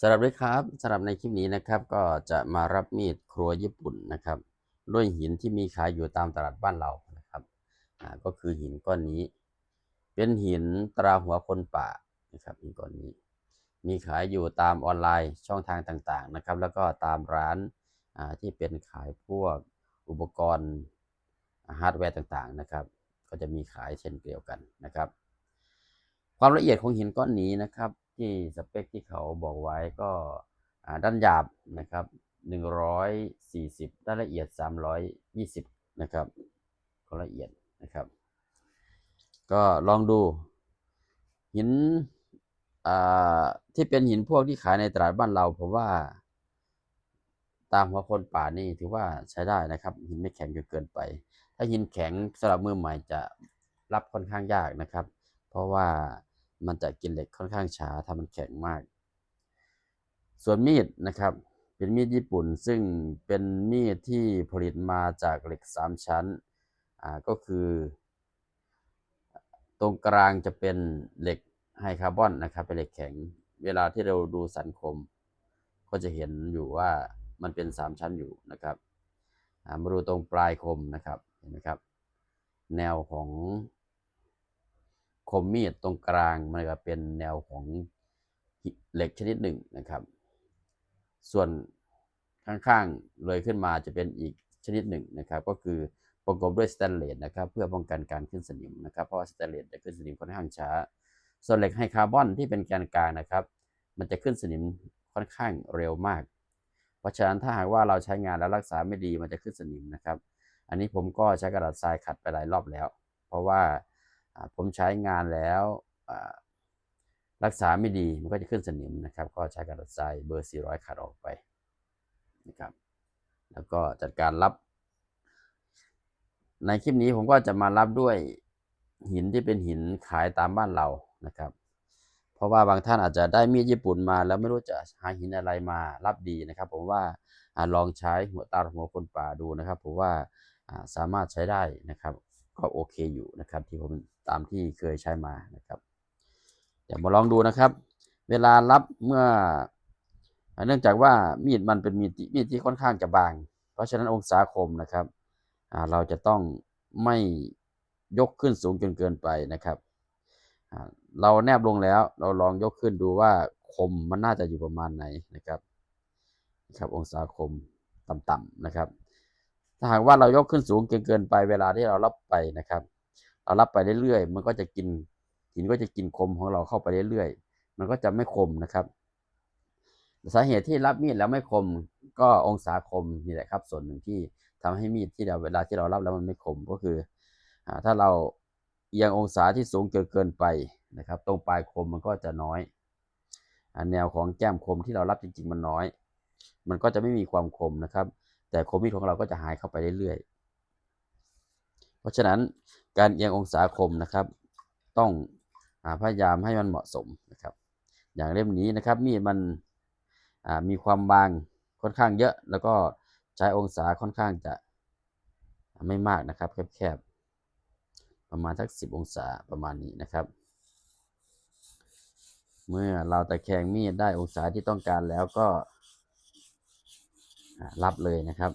สำหรับด้วยครับสำหรับในคลิปนี้นะครับ ก็จะมารับมีดครัวญี่ปุ่นนะครับด้วยหินที่มีขายอยู่ตามตลาดบ้านเรานะครับอ่าก็คือหินก้อนนี้ เป็นหินตราหัวคนป่านะครับหินก้อนนี้ มีขายอยู่ตามออนไลน์ช่องทางต่างๆนะครับ แล้วก็ตามร้านอ่าที่เป็นขายพวกอุปกรณ์ฮาร์ดแวร์ต่างๆนะครับ ก็จะมีขายเช่นเดียวกันนะครับ ความละเอียดของหินก้อนนี้นะครับ ที่สเปคที่เขาบอกไว้ก็ด้านหยาบนะครับ 140 ด้านละเอียด 320 นะครับก็ละเอียดนะครับ ก็ลองดู หินที่เป็นหินพวกที่ขายในตลาดบ้านเราผมว่า ตามหัวคนป่านี่ถือว่าใช้ได้นะครับ หินไม่แข็งจนเกินไป ถ้าหินแข็งสำหรับมือใหม่จะรับค่อนข้างยากนะครับ เพราะว่า มันจะกินเหล็กค่อนข้างช้าถ้ามันแข็งมาก ส่วนมีดนะครับ เป็นมีดญี่ปุ่นซึ่งเป็นมีดที่ผลิตมาจากเหล็กสามชั้นอ่าก็คือ ตรงกลางจะเป็นเหล็กไฮคาร์บอนนะครับ เป็นเหล็กแข็ง เวลาที่เราดูสันคม ก็จะเห็นอยู่ว่ามันเป็นสามชั้นอยู่นะครับอ่ามาดูตรงปลายคมนะครับเห็นไหมครับ แนวของ คมมีดตรงกลางมันก็เป็นแนวของเหล็กชนิดหนึ่งนะครับ ส่วนข้างๆเลยขึ้นมาจะเป็นอีกชนิดหนึ่งนะครับ ก็คือประกอบด้วยสแตนเลสนะครับเพื่อป้องกันการขึ้นสนิมนะครับเพราะว่าสแตนเลสจะขึ้นสนิมค่อนข้างช้า ส่วนเหล็กไฮคาร์บอนที่เป็นแกนกลางนะครับ มันจะขึ้นสนิมค่อนข้างเร็วมาก เพราะฉะนั้นถ้าหากว่าเราใช้งานแล้วรักษาไม่ดีมันจะขึ้นสนิมนะครับ อันนี้ผมก็ใช้กระดาษทรายขัดไปหลายรอบแล้ว เพราะว่าอ่า ผมใช้งานแล้วรักษาไม่ดีมันก็จะขึ้นสนิมนะครับ ก็ใช้กระดาษทรายเบอร์ 400 ขัดออกไปนะครับ แล้วก็จัดการรับ ในคลิปนี้ผมก็จะมารับด้วยหินที่เป็นหินขายตามบ้านเรานะครับ เพราะว่าบางท่านอาจจะได้มีดญี่ปุ่นมา แล้วไม่รู้จะหาหินอะไรมารับดีนะครับ ผมว่าอลองใช้หัวตาหัวคนป่าดูนะครับผมว่าสามารถใช้ได้นะครับ ก็โอเคอยู่นะครับที่ผม ตามที่เคยใช้มานะครับเดี๋ยวมาลองดูนะครับ เวลารับเมื่อ เนื่องจากว่ามีดมันเป็นมีดมีดที่ค่อนข้างจะบาง เพราะฉะนั้นองศาคมนะครับเราจะต้องไม่ยกขึ้นสูงจนเกินไปนะครับเราแนบลงแล้วเราลองยกขึ้นดูว่าคมมันน่าจะอยู่ประมาณไหนนะครับนะครับองศาคมต่ำๆนะครับ ถ้าหากว่าเรายกขึ้นสูงเกินเกินไปเวลาที่เรารับไปนะครับ เรารับไปเรื่อยๆ มันก็จะกินหินก็จะกินคมของเราเข้าไปเรื่อยๆ มันก็จะไม่คมนะครับ สาเหตุที่รับมีดแล้วไม่คม ก็องศาคมนี่แหละครับ ส่วนหนึ่งที่ทำให้มีดที่เราเวลาที่เรารับแล้วมันไม่คมก็คือถ้าเราเอียงองศาที่สูงเกินเกินไปนะครับ ตรงปลายคมมันก็จะน้อยอแนวของแก้มคมที่เรารับจริง ๆ มันน้อย มันก็จะไม่มีความคมนะครับ แต่คมมีดของเราก็จะหายเข้าไปเรื่อยๆ เพราะฉะนั้น การเอียงองศาคมนะครับ ต้องพยายามให้มันเหมาะสมนะครับ อย่างเล่มนี้นะครับมีดมันมีความบางค่อนข้างเยอะ แล้วก็ใช้องศาค่อนข้างจะไม่มากนะครับแคบๆประมาณสักสิบองศาประมาณนี้นะครับ เมื่อเราตะแคงมีดได้องศาที่ต้องการแล้วก็รับเลยนะครับ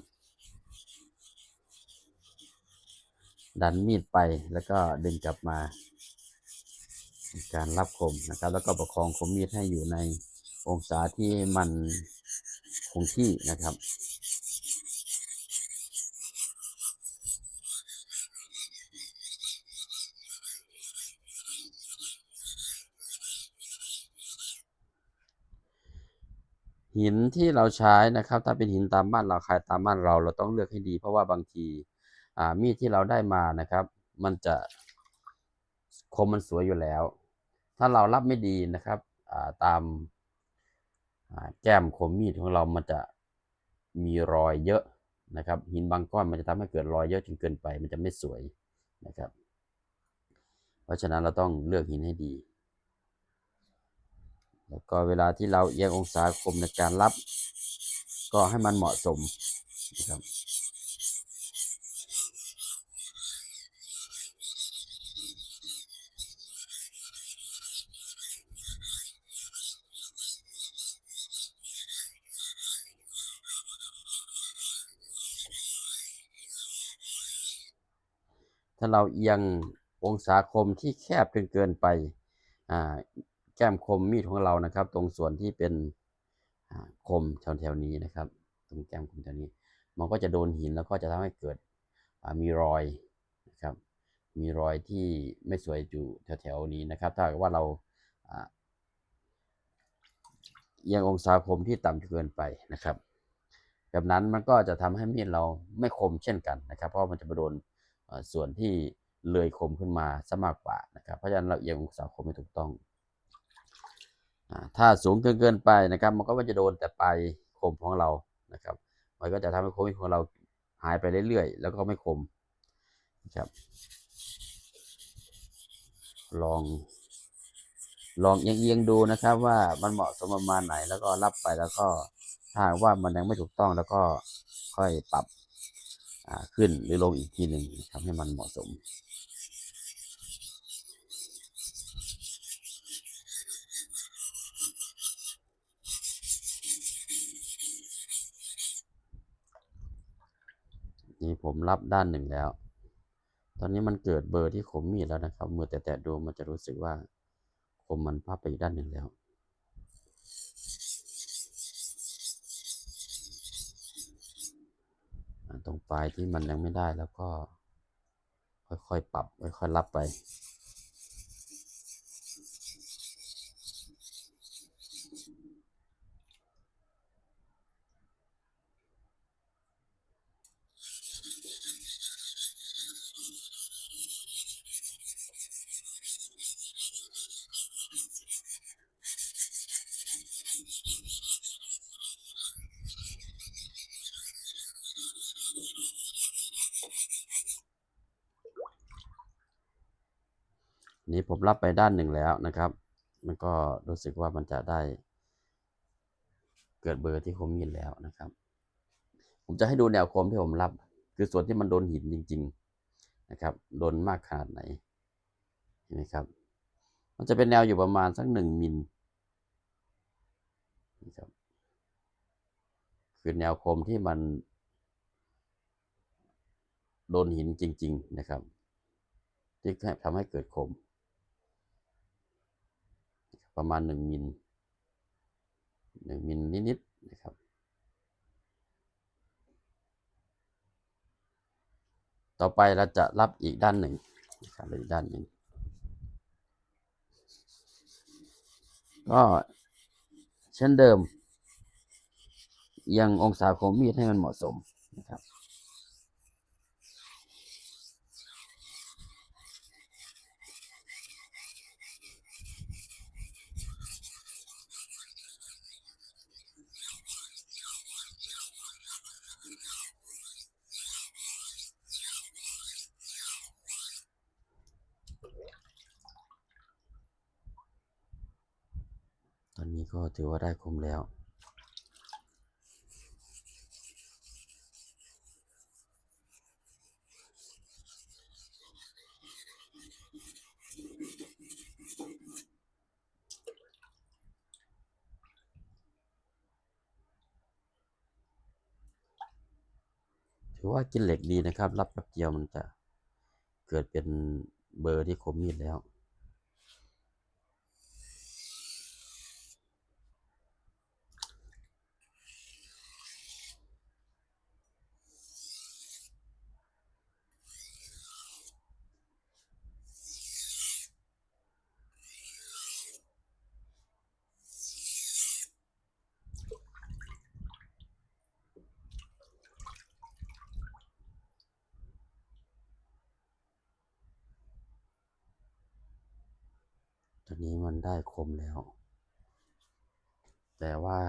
ดันมีดไปแล้วก็ดึงกลับมาการรับคมนะครับ แล้วก็ประคองคมมีดให้อยู่ในองศาที่มันคงที่นะครับ หินที่เราใช้นะครับ ถ้าเป็นหินตามบ้านเราขายตามบ้านเราเราต้องเลือกให้ดี เพราะว่าบางที มีดที่เราได้มานะครับ มันจะคมมันสวยอยู่แล้ว ถ้าเรารับไม่ดีนะครับาตามาแก้มคมมีดของเรามันจะมีรอยเยอะนะครับ หินบางก้อนมันจะทำให้เกิดรอยเยอะจนเกินไป มันจะไม่สวยนะครับ เพราะฉะนั้นเราต้องเลือกหินให้ดี แล้วก็เวลาที่เราเอียงองศาคมในการรับ ก็ให้มันเหมาะสมนะครับ ถ้าเราเอียงองศาคมที่แคบจนเกินไปแก้มคมมีดของเรานะครับ ตรงส่วนที่เป็นคมแถวๆนี้นะครับ ตรงแก้มคมแถวนี้ มันก็จะโดนหินแล้วก็จะทำให้เกิดมีรอยนะครับ มีรอยที่ไม่สวยอยู่แถวๆนี้นะครับ ถ้าว่าเราเอียงองศาคมที่ต่ำเกินไปนะครับ แบบนั้นมันก็จะทำให้มีดเราไม่คมเช่นกันนะครับ เพราะมันจะไปโดน ส่วนที่เลยคมขึ้นมาซะมากกว่านะครับ เพราะฉะนั้นเราเอียงองศาคมให้ถูกต้องอถ้าสูงเกินเกินไปนะครับ มันก็จะโดนแต่ปลายคมของเรานะครับ มันก็จะทำให้คมของเราหายไปเรื่อยๆ แล้วก็ไม่คมนะครับ ลอง ลองเอียงๆดูนะครับ ว่ามันเหมาะสมประมาณไหนแล้วก็รับไปแล้วก็ถ้าว่ามันยังไม่ถูกต้องแล้วก็ค่อยปรับ ขึ้นหรือลงอีกทีหนึ่งทำให้มันเหมาะสมนี่ผมรับด้านหนึ่งแล้ว ตอนนี้มันเกิดเบอร์ที่คมมีดแล้วนะครับ มือแตะๆดูมันจะรู้สึกว่าคมมันพับไปอีกด้านหนึ่งแล้ว อ่า ตรงปลายที่มันยังไม่ได้แล้วก็ ค่อยๆปรับ ค่อยๆรับไป นี้ผมรับไปด้านหนึ่งแล้วนะครับ มันก็รู้สึกว่ามันจะได้ เกิดเบอร์ที่คมมีดแล้วนะครับ ผมจะให้ดูแนวคมที่ผมรับ คือส่วนที่มันโดนหินจริง ๆนะครับโดนมากขนาดไหนเห็นไหมครับ มันจะเป็นแนวอยู่ประมาณสักหนึ่งมิลนะครับคือแนวคมที่มันโดนหินจริง ๆ นะครับ ที่ทำให้เกิดคม ประมาณหนึ่งมิลหนึ่งมิลนิดๆนะครับ ต่อไปเราจะรับอีกด้านหนึ่งนะครับอีกด้านหนึ่งก็เช่นเดิม ยังองศาของมีดให้มันเหมาะสมนะครับ นนี้ก็ถือว่าได้คมแล้ว ถือว่ากินเหล็กดีนะครับ รับแป๊บเดียวมันจะเกิดเป็นเบอร์ที่คมมีดแล้ว นี้มันได้คมแล้ว แต่ว่า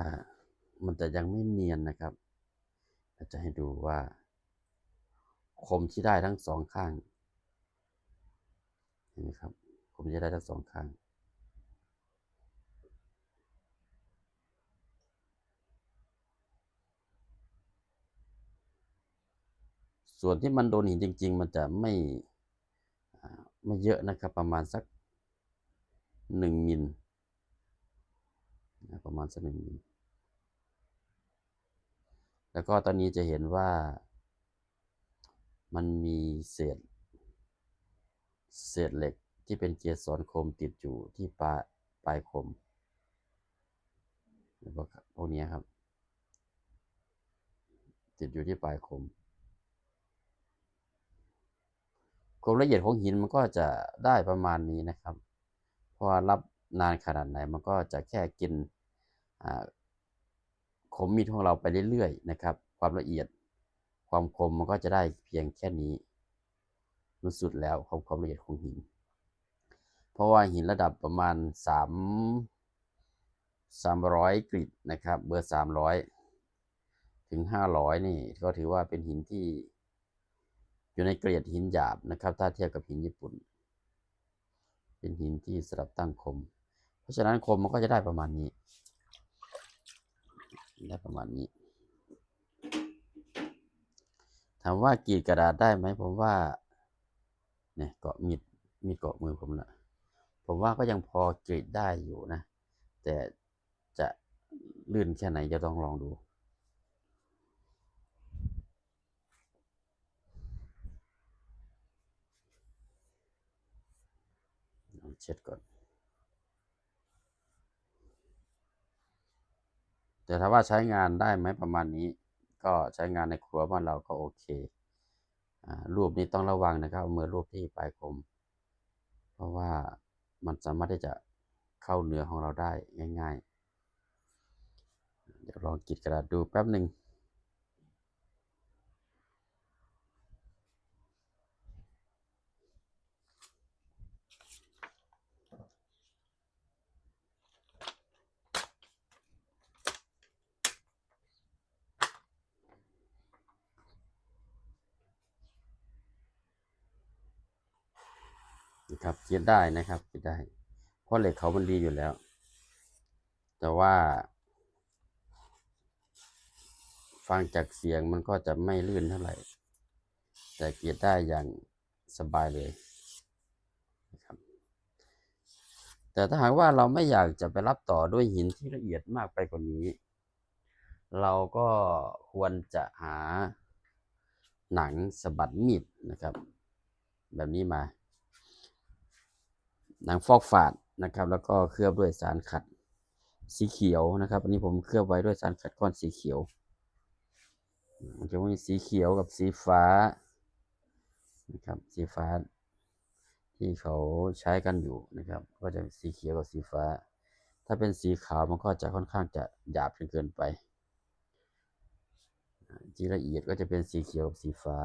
มันจะยังไม่เนียนนะครับเราจะให้ดูว่า คมที่ได้ทั้งสองข้าง เห็นไหมครับ คมที่ได้ทั้งสองข้างส่วนที่มันโดนหินจริง ๆ มันจะไม่ไม่เยอะนะครับ ประมาณสัก หนึ่งมิลประมาณสักหนึ่งมิลแล้วก็ตอนนี้จะเห็นว่ามันมีเศษ เศษเหล็กที่เป็นเกสรคมติดอยู่ที่ปลายปลายคมพวกพวกนี้ครับ ติดอยู่ที่ปลายคมความละเอียดของหินมันก็จะได้ประมาณนี้นะครับ ราะรับนานขนาดไหนมันก็จะแค่กินอ่าคมมีดของเราไปเรื่อยๆนะครับ ความละเอียด ความคมมันก็จะได้เพียงแค่นี้รู้สุดแล้วของความละเอียดของหิน เพราะว่าหินระดับประมาณสามสามร้อยกริดนะครับ เบอร์สามร้อยถึงห้าร้อยนี่ก็ถือว่าเป็นหินที่อยู่ในเกรดหินหยาบนะครับ ถ้าเทียบกับหินญี่ปุ่น เป็นหินที่สำหรับตั้งคม เพราะฉะนั้นคมมันก็จะได้ประมาณนี้ ได้ประมาณนี้ ถามว่ากรีดกระดาษได้ไหมผมว่าเนี่ยเกาะมีดมีดเกาะมือผมละผมว่าก็ยังพอกรีดได้อยู่นะ แต่จะลื่นแค่ไหนจะต้องลองดู ลอง เช็ดก่อน แต่ถ้าว่าใช้งานได้ไหมประมาณนี้ ก็ใช้งานในครัวบ้านเราก็โอเครูปนี้ต้องระวังนะครับเอามือรูปที่ปลายคม เพราะว่ามันสามารถที่จะเข้าเนื้อของเราได้ง่าย ๆ เดี๋ยวลองกรีดกระดาษดูแป๊บหนึ่ง นะ ครับกรีดได้นะครับกรีดได้ เพราะเหล็กเขามันดีอยู่แล้ว แต่ว่า ฟังจากเสียงมันก็จะไม่ลื่นเท่าไหร่ แต่เกรีดได้อย่างสบายเลยนะครับแต่ถ้าหากว่าเราไม่อยากจะไปรับต่อด้วยหินที่ละเอียดมากไปกว่านี้ เราก็ควรจะหาหนังสะบัดมีดนะครับ แบบนี้มา หนังฟอกฝาดนะครับ แล้วก็เคลือบด้วยสารขัดสีเขียวนะครับ อันนี้ผมเคลือบไว้ด้วยสารขัดก้อนสีเขียวมันจะมีสีเขียวกับสีฟ้านะครับ สีฟ้า ที่เขาใช้กันอยู่นะครับ ก็จะเป็นสีเขียวกับสีฟ้า ถ้าเป็นสีขาวมันก็จะค่อนข้างจะหยาบจนเกินไปที่ละเอียดก็จะเป็นสีเขียวกับสีฟ้า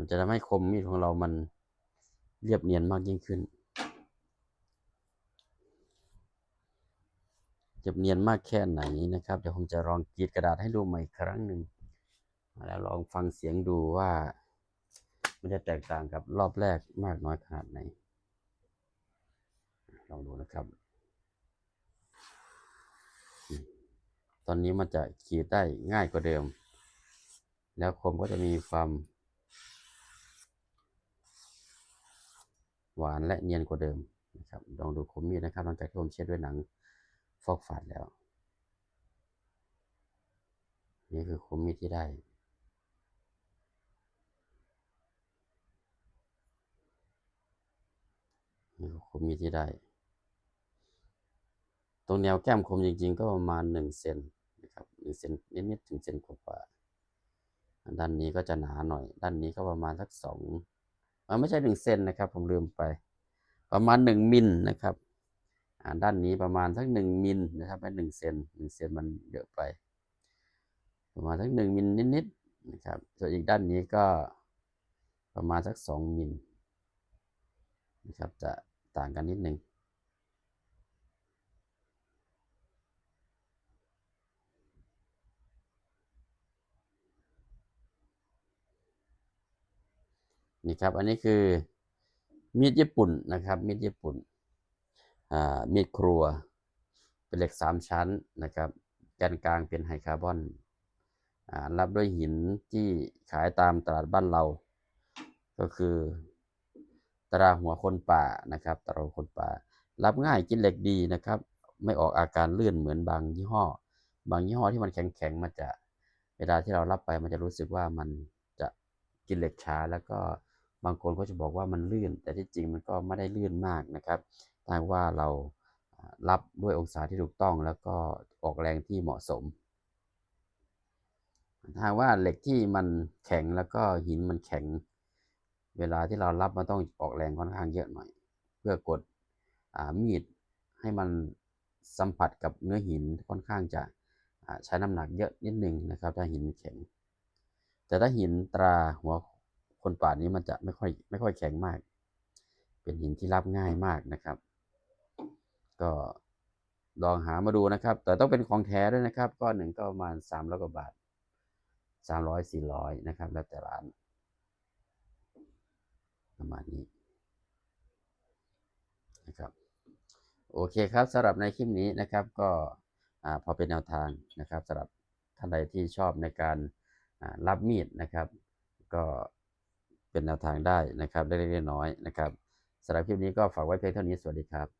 มันจะทำให้คมมีดของเรามันเรียบเนียนมากยิ่งขึ้น จะเนียนมากแค่ไหนนะครับ เดี๋ยวผมจะลองกรีดกระดาษให้ดูใหม่ครั้งหนึ่งแล้วลองฟังเสียงดูว่า มันจะแตกต่างกับรอบแรกมากน้อยขนาดไหน ลองดูนะครับ ตอนนี้มันจะกรีดได้ง่ายกว่าเดิม แล้วคมก็จะมีความ หวานและเนียนกว่าเดิมนะครับลองดูคมมีดนะครับหลังจากที่ผมเช็ดด้วยหนังฟอกฝาดแล้ว นี่คือคมมีดที่ได้นี่คือคมมีดที่ได้ ตรงแนวแก้มคมจริง ๆ ก็ประมาณหนึ่งเซนนะครับหนึ่งเซนนิดๆถึงเซนกว่าด้านนี้ก็จะหนาหน่อย ด้านนี้ก็ประมาณสักสอง ไม่ใช่หนึ่งเซนนะครับ ผมลืมไป ประมาณหนึ่งมิลนะครับด้านนี้ประมาณสักหนึ่งมิลนะครับไม่หนึ่งเซนหนึ่งเซนมันเยอะไป ประมาณสักหนึ่งมิลนิดๆนะครับส่วนอีกด้านนี้ก็ประมาณสักสองมิลนะครับจะต่างกันนิดหนึ่ง นี่ครับ อันนี้คือมีดญี่ปุ่นนะครับ มีดญี่ปุ่นมีดครัว เป็นเหล็กสามชั้นนะครับแกนกลางเป็นไฮคาร์บอนอรับด้วยหินที่ขายตามตลาดบ้านเรา ก็คือตราหัวคนป่านะครับตราหัวคนป่า รับง่ายกินเหล็กดีนะครับ ไม่ออกอาการเลื่อนเหมือนบางยี่ห้อ บางยี่ห้อที่มันแข็งๆมันจะเวลาที่เรารับไปมันจะรู้สึกว่ามันจะกินเหล็กช้าแล้วก็ บางคนก็จะบอกว่ามันลื่น แต่ที่จริงมันก็ไม่ได้ลื่นมากนะครับถ้าว่าเรารับด้วยองศาที่ถูกต้องแล้วก็ออกแรงที่เหมาะสม ถ้าว่าเหล็กที่มันแข็งแล้วก็หินมันแข็ง เวลาที่เรารับมันต้องออกแรงค่อนข้างเยอะหน่อย เพื่อกดอมีดให้มันสัมผัสกับเนื้อหินค่อนข้างจะใช้น้ำหนักเยอะนิดนึงนะครับ ถ้าหินแข็ง แต่ถ้าหินตราหัว คนป่านี้มันจะไม่ค่อยไม่ค่อยแข็งมาก เป็นหินที่รับง่ายมากนะครับ ก็ลองหามาดูนะครับ แต่ต้องเป็นของแท้ด้วยนะครับ ก้อนหนึ่งก็ประมาณสามร้อยกว่าบาทสามร้อยสี่ร้อยนะครับ แล้วแต่ร้าน ประมาณนี้นะครับโอเคครับสำหรับในคลิปนี้นะครับก็อ่าพอเป็นแนวทางนะครับสำหรับท่านใดที่ชอบในการรับมีดนะครับ ก็ เป็นแนวทางได้นะครับเล็กๆน้อยๆนะครับสำหรับคลิปนี้ก็ฝากไว้เพียงเท่านี้สวัสดีครับ